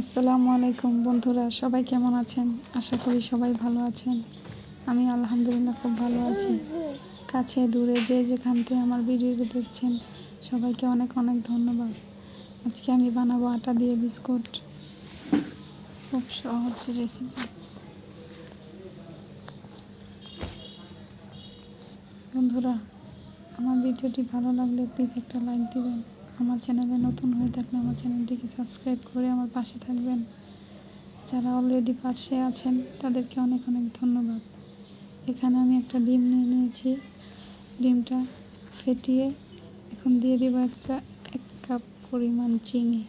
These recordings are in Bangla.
আসসালামু আলাইকুম বন্ধুরা, সবাই কেমন আছেন? আশা করি সবাই ভালো আছেন। আমি আলহামদুলিল্লাহ খুব ভালো আছি। কাছে, দূরে, যে যেখান থেকে আমার ভিডিওটি দেখছেন, সবাইকে অনেক অনেক ধন্যবাদ। আজকে আমি বানাবো আটা দিয়ে বিস্কুট। খুব সহজ রেসিপি বন্ধুরা, আমার ভিডিওটি ভালো লাগলে প্লিজ একটা লাইক দিবেন। আমার চ্যানেলে নতুন হয়ে থাকলে আমার চ্যানেলটিকে সাবস্ক্রাইব করে আমার পাশে থাকবেন। যারা অলরেডি পাশে আছেন, তাদেরকে অনেক অনেক ধন্যবাদ। এখানে আমি একটা ডিম নিয়ে নিয়েছি। ডিমটা ফেটিয়ে এখন দিয়ে দেবো একটা, এক কাপ পরিমাণ চিনি।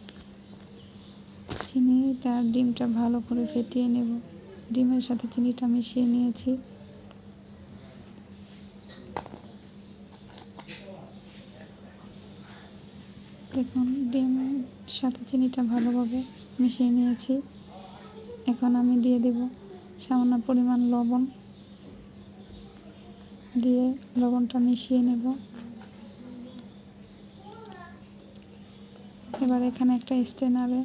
চিনিটা ডিমটা ভালো করে ফেটিয়ে নেব। ডিমের সাথে চিনিটা মিশিয়ে নিয়েছি। দেখুন ডিম সাথে চিনিটা ভালোভাবে মিশিয়ে নিয়েছি। এখন আমি দিয়ে দেব সামান্য পরিমাণ লবণ। দিয়ে লবণটা মিশিয়ে নেব। এবার এখানে একটা স্টেনারে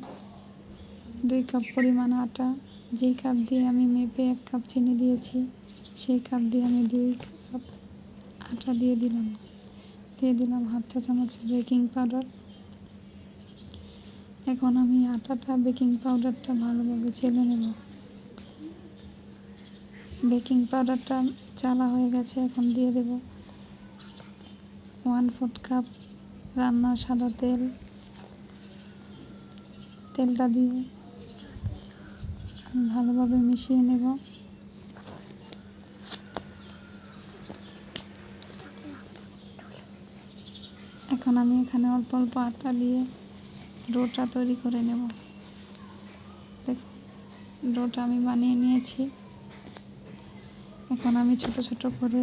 দুই কাপ পরিমাণ আটা, যেই কাপ দিয়ে আমি মেপে এক কাপ চিনি দিয়েছি, সেই কাপ দিয়ে আমি দুই কাপ আটা দিয়ে দিলাম। দিয়ে দিলাম হাফ চা চামচ বেকিং পাউডার। এখন আমি আটাটা, বেকিং পাউডারটা ভালোভাবে চেলে নেব। বেকিং পাউডারটা চালা হয়ে গেছে, এখন দিয়ে দেব ওয়ান ফোর্থ কাপ রান্না সাদা তেল। তেলটা দিয়ে ভালোভাবে মিশিয়ে নেব। এখন আমি এখানে অল্প অল্প আটা দিয়ে ডোটা তৈরি করে নেব। দেখো ডোটা আমি বানিয়ে নিয়েছি। এখন আমি ছোট ছোট করে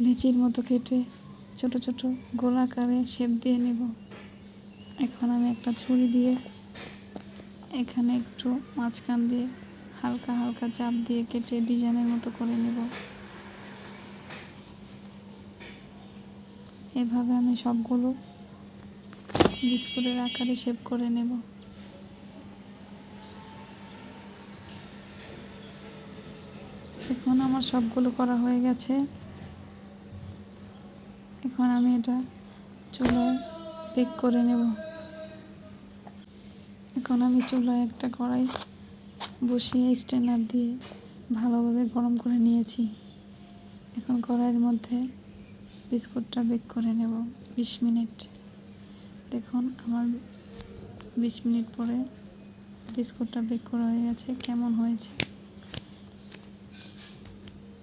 লিচির মতো কেটে ছোট ছোট গোলাকারে শেপ দিয়ে নেব। এখন আমি একটা ছুরি দিয়ে এখানে একটু মাঝখান দিয়ে হালকা হালকা চাপ দিয়ে কেটে ডিজাইনের মতো করে নেব। এভাবে আমি সবগুলো বিস্কুটের আকারে শেপ করে নেব। এখন আমার সবগুলো করা হয়ে গেছে। এখন আমি এটা চুলায় বেক করে নেব। এখন আমি চুলায় একটা কড়াই বসিয়ে স্ট্যান্ডার দিয়ে ভালোভাবে গরম করে নিয়েছি। এখন কড়াইয়ের মধ্যে বিস্কুটটা বেক করে নেব, বিশ মিনিট। দেখুন, আমার বিশ মিনিট পরে বিস্কুটটা বেক করা হয়ে গেছে। কেমন হয়েছে?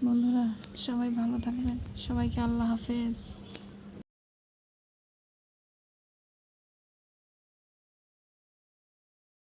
বন্ধুরা, সবাই ভালো থাকবেন। সবাইকে আল্লাহ হাফেজ।